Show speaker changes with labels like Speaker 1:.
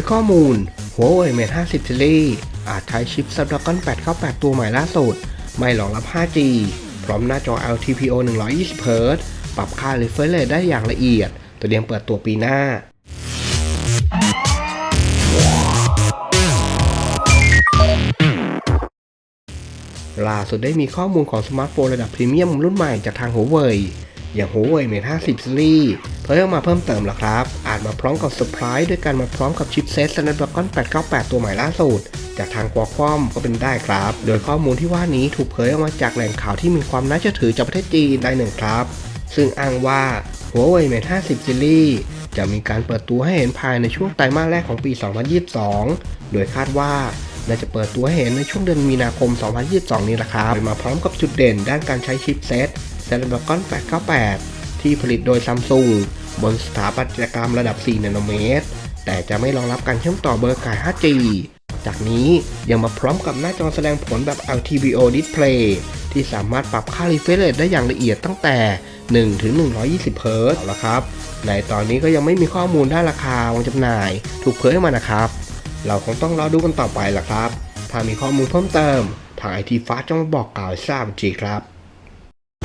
Speaker 1: ยข้อมูล Huawei Mate 50 Series อาจใช้ชิป Snapdragon 898 ตัวใหม่ล่าสุด ไม่รองรับ 5G พร้อมหน้าจอ LTPO 120 Hz ปรับค่า refresh rate ได้อย่างละเอียดเตรียมเปิดตัวปีหน้า ล่าสุดได้มีข้อมูลของสมาร์ทโฟนระดับพรีเมียมรุ่นใหม่จากทาง Huawei อย่าง Huawei Mate 50 Series เผยออกมาเพิ่มเติมแล้วครับ อาจมาพร้อมกับเซอร์ไพรส์ด้วยการมาพร้อมกับชิปเซต Snapdragon 898 ตัวใหม่ล่าสุด จากทาง Qualcomm ก็เป็นได้ครับ โดยข้อมูลที่ว่านี้ถูกเผยออกมาจากแหล่งข่าวที่มีความน่าเชื่อถือจากประเทศจีนได้หนึ่งครับ ซึ่งอ้างว่า Huawei Mate 50 Series จะมีการเปิดตัวให้เห็นภายในช่วงไตรมาสแรกของปี 2022 โดยคาดว่าน่าจะเปิดตัวให้เห็นในช่วงเดือนมีนาคม 2022 นี้ละครับมาพร้อมกับจุดเด่นด้านการใช้ชิปเซต Snapdragon 898 ที่ผลิตโดยซัมซุงบนสถาปัตยกรรมระดับ 4 นาโนเมตร แต่จะไม่รองรับการเชื่อมต่อเบอร์ก่าย 5G จากนี้ยังมาพร้อมกับหน้าจอแสดงผลแบบ LTPO Display ที่สามารถปรับค่า refresh rate ได้อย่างละเอียดตั้งแต่ 1 ถึง 120 Hz เอาละครับ ในตอนนี้ก็ยังไม่มีข้อมูลด้านราคาวางจำหน่าย ถูกเผยออกมานะครับ เราคงต้องรอดูกันต่อไปล่ะครับ ถ้ามีข้อมูลเพิ่มเติม ทางไอทีฟ้าจะมาบอกกล่าวทราบอีกทีครับ